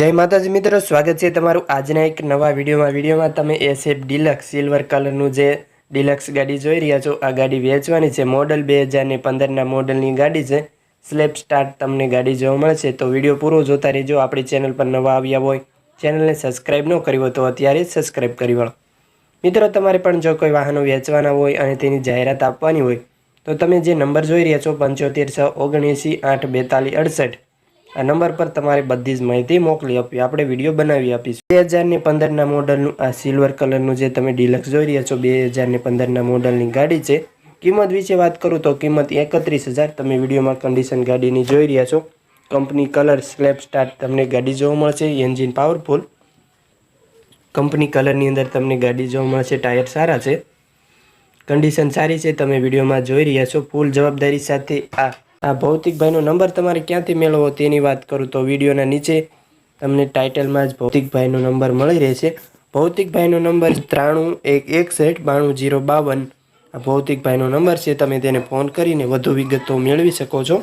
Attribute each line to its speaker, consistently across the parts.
Speaker 1: જય માતાજી મિત્રો, સ્વાગત છે તમારું આજના એક નવા વિડીયોમાં. વિડીયોમાં તમે એસેફ ડિલક્સ સિલ્વર કલરનું જે ડિલક્સ ગાડી જોઈ રહ્યા છો, આ ગાડી વેચવાની છે. મોડલ બે હજારને પંદરના મોડલની ગાડી છે. સ્લેપ સ્ટાર્ટ તમને ગાડી જોવા મળશે. તો વીડિયો પૂરો જોતા રહેજો. આપણી ચેનલ પર નવા આવ્યા હોય, ચેનલને સબસ્ક્રાઈબ ન કરી હોય તો અત્યારે જ સબસ્ક્રાઈબ કરી વળો. મિત્રો, તમારે પણ જો કોઈ વાહનો વેચવાના હોય અને તેની જાહેરાત આપવાની હોય, તો તમે જે નંબર જોઈ રહ્યા છો, પંચોતેર છ ઓગણએંસી આઠ બેતાલીસ અડસઠ આ નંબર પર તમારે બધી જ માહિતી મોકલી આપવી આપણે વીડિયો બનાવી આપીશું. બે હજારની પંદરના મોડલનું આ સિલ્વર કલરનું જે તમે ડિલક્સ જોઈ રહ્યા છો, બે હજારની પંદરના મોડલની ગાડી છે. કિંમત વિશે વાત કરું તો કિંમત એકત્રીસ હજાર. તમે વિડીયોમાં કન્ડિશન ગાડીની જોઈ રહ્યા છો. કંપની કલર સ્લેપ સ્ટાર્ટ તમને ગાડી જોવા મળશે એન્જિન પાવરફુલ કંપની કલરની અંદર તમને ગાડી જોવા મળશે ટાયર સારા છે. કન્ડિશન સારી છે, તમે વિડીયોમાં જોઈ રહ્યા છો. ફૂલ જવાબદારી સાથે આ આ ભૌતિકભાઈનો નંબર તમારે ક્યાંથી મેળવવો તેની વાત કરું તો વિડીયોના નીચે તમને ટાઇટલમાં જ ભૌતિકભાઈનો નંબર મળી રહેશે. ભૌતિકભાઈનો નંબર ત્રાણું એક એકસઠ બાણું જીરો બાવન. આ ભૌતિકભાઈનો નંબર છે, તમે તેને ફોન કરીને વધુ વિગતો મેળવી શકો છો.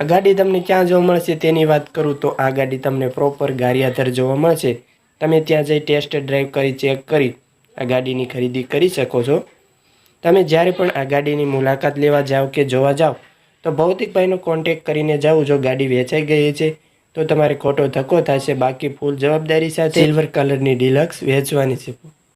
Speaker 1: આ ગાડી તમને ક્યાં જોવા મળશે તેની વાત કરું તો આ ગાડી તમને પ્રોપર ગારિયાધર જોવા મળશે. તમે ત્યાં જઈ ટેસ્ટ ડ્રાઈવ કરી, ચેક કરી, આ ગાડીની ખરીદી કરી શકો છો. તમે જ્યારે પણ આ ગાડીની મુલાકાત લેવા જાઓ કે જોવા જાઓ તો ભૌતિકભાઈનો કોન્ટેક કરીને જાઓ જો ગાડી વેચાઈ ગઈ છે, તો તમારે ખોટો ધક્કો થશે. બાકી ફૂલ જવાબદારી સાથે સિલ્વર કલરની ડિલક્સ વેચવાની છે.